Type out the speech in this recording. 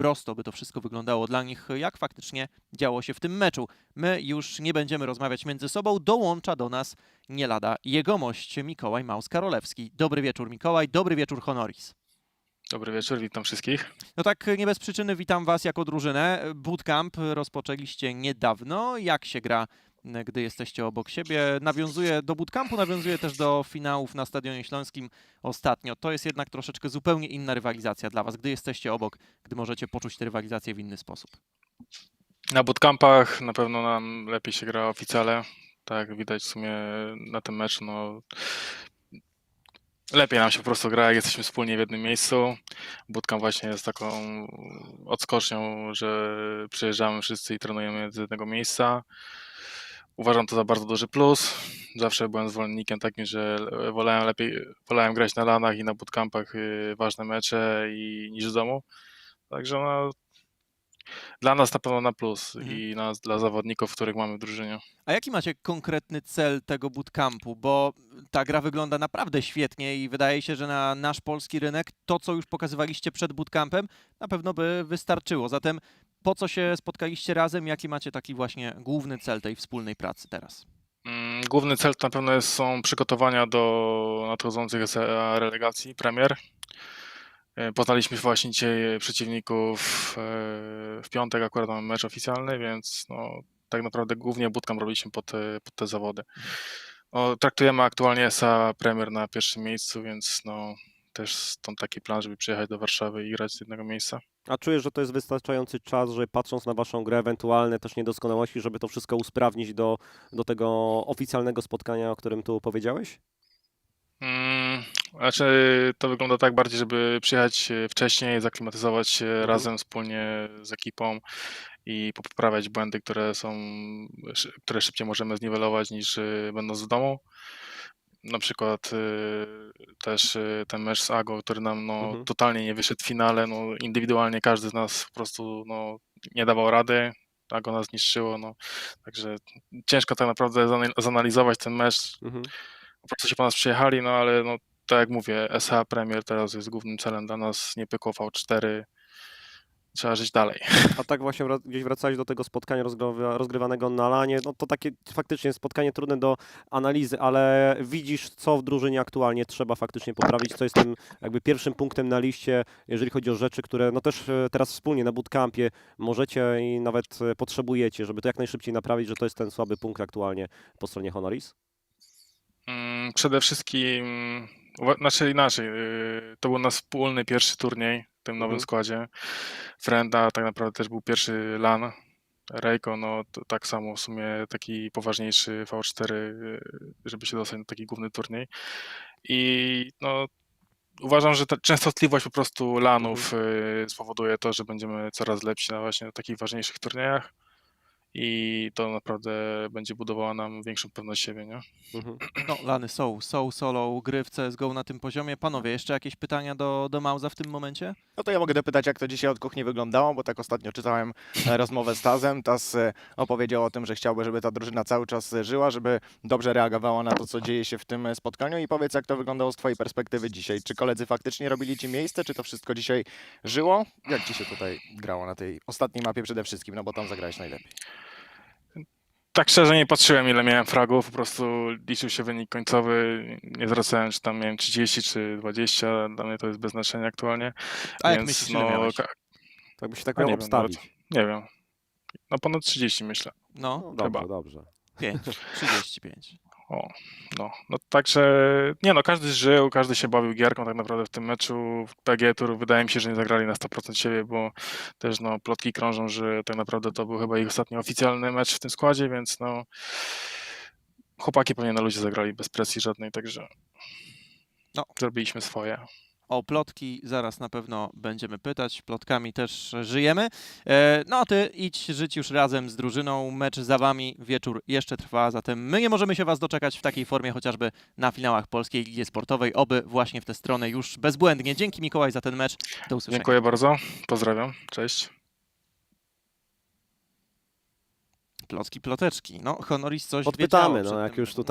prosto by to wszystko wyglądało dla nich, jak faktycznie działo się w tym meczu. My już nie będziemy rozmawiać między sobą, dołącza do nas nie lada jegomość Mikołaj Maus-Karolewski. Dobry wieczór Mikołaj, dobry wieczór Honoris. Dobry wieczór, witam wszystkich. No tak, nie bez przyczyny witam Was jako drużynę. Bootcamp rozpoczęliście niedawno. Jak się gra, gdy jesteście obok siebie? Nawiązuje do bootcampu, nawiązuje też do finałów na Stadionie Śląskim ostatnio. To jest jednak troszeczkę zupełnie inna rywalizacja dla Was, gdy jesteście obok, gdy możecie poczuć tę rywalizację w inny sposób. Na bootcampach na pewno nam lepiej się gra oficjale. Tak widać w sumie na tym meczu, no lepiej nam się po prostu gra, jak jesteśmy wspólnie w jednym miejscu. Bootcamp właśnie jest taką odskocznią, że przyjeżdżamy wszyscy i trenujemy z jednego miejsca. Uważam to za bardzo duży plus. Zawsze byłem zwolennikiem takim, że wolałem lepiej, wolałem grać na lanach i na bootcampach y, ważne mecze i, niż w domu. Także no, dla nas na pewno na plus Mhm. i nas, dla zawodników, których mamy w drużynie. A jaki macie konkretny cel tego bootcampu? Bo ta gra wygląda naprawdę świetnie i wydaje się, że na nasz polski rynek to, co już pokazywaliście przed bootcampem, na pewno by wystarczyło. Zatem po co się spotkaliście razem? Jaki macie taki właśnie główny cel tej wspólnej pracy teraz? Mm, Główny cel to na pewno jest, są przygotowania do nadchodzących relegacji Premier. E, Poznaliśmy właśnie dzisiaj przeciwników e, w piątek, akurat mamy mecz oficjalny, więc no, tak naprawdę głównie bootcamp robiliśmy pod pod te zawody. No, traktujemy aktualnie SA Premier na pierwszym miejscu, więc no, też stąd taki plan, żeby przyjechać do Warszawy i grać z jednego miejsca. A czujesz, że to jest wystarczający czas, że patrząc na waszą grę, ewentualne też niedoskonałości, żeby to wszystko usprawnić do, do tego oficjalnego spotkania, o którym tu powiedziałeś? Znaczy, to wygląda tak bardziej, żeby przyjechać e, wcześniej, zaklimatyzować się Mhm. razem wspólnie z ekipą i poprawiać błędy, które są, które szybciej możemy zniwelować niż e, będąc w domu. Na przykład e, też e, ten mecz z Ago, który nam no, Mhm. totalnie nie wyszedł w finale. No, indywidualnie każdy z nas po prostu no, nie dawał rady. Ago nas zniszczyło. No. Także ciężko tak naprawdę zanal- zanalizować ten mecz Mhm. po prostu się po nas przyjechali, no ale no, tak jak mówię, SH Premier teraz jest głównym celem dla nas, nie pykło V4, trzeba żyć dalej. A tak właśnie gdzieś wracałeś do tego spotkania rozgrywa, rozgrywanego na lanie, no to takie faktycznie spotkanie trudne do analizy, ale widzisz, co w drużynie aktualnie trzeba faktycznie poprawić, co jest tym jakby pierwszym punktem na liście, jeżeli chodzi o rzeczy, które no też e, teraz wspólnie na bootcampie możecie i nawet e, potrzebujecie, żeby to jak najszybciej naprawić, że to jest ten słaby punkt aktualnie po stronie Honoris? Mm, Przede wszystkim, znaczy inaczej, yy, to był nasz wspólny pierwszy turniej w tym nowym Mhm. składzie. Frenda tak naprawdę też był pierwszy LAN. Rejko, no tak samo w sumie taki poważniejszy V4, yy, żeby się dostać na taki główny turniej. I no uważam, że ta częstotliwość po prostu lanów yy, spowoduje to, że będziemy coraz lepsi na właśnie takich ważniejszych turniejach. I to naprawdę będzie budowało nam większą pewność siebie, nie? Mhm. No, lany są, są solo gry w CSGO na tym poziomie. Panowie, jeszcze jakieś pytania do, do Mauza w tym momencie? No to ja mogę dopytać, jak to dzisiaj od kuchni wyglądało, bo tak ostatnio czytałem e, rozmowę z Tazem. Taz e, opowiedział o tym, że chciałby, żeby ta drużyna cały czas żyła, żeby dobrze reagowała na to, co dzieje się w tym e, spotkaniu. I powiedz, jak to wyglądało z Twojej perspektywy dzisiaj. Czy koledzy faktycznie robili Ci miejsce, czy to wszystko dzisiaj żyło? Jak Ci się tutaj grało na tej ostatniej mapie przede wszystkim, no bo tam zagrałeś najlepiej. Tak szczerze nie patrzyłem ile miałem fragów, po prostu liczył się wynik końcowy, nie zwracałem czy tam miałem 30 czy 20, dla mnie to jest bez znaczenia aktualnie. A jak Więc, myślisz, ile no, miałeś? Tak by się tak miał nie wiem obstawić. Nie wiem, no ponad 30 myślę. No, No, dobrze, dobrze. 5, 35. O, no, no także, nie no, każdy żył, każdy się bawił gierką tak naprawdę w tym meczu. W PG Tour wydaje mi się, że nie zagrali na 100% siebie, bo też no, plotki krążą, że tak naprawdę to był chyba ich ostatni oficjalny mecz w tym składzie, więc no, chłopaki pewnie na luzie zagrali bez presji żadnej, także No. zrobiliśmy swoje. O plotki zaraz na pewno będziemy pytać. Plotkami też żyjemy. E, no a ty idź żyć już razem z drużyną. Mecz za wami, wieczór jeszcze trwa, zatem my nie możemy się was doczekać w takiej formie, chociażby na finałach Polskiej Ligi Sportowej. Oby właśnie w tę stronę już bezbłędnie. Dzięki Mikołaj za ten mecz. Do usłyszenia. Dziękuję bardzo, pozdrawiam, cześć. Plotki, ploteczki. No, Honoris coś wiedziało no jak już tutaj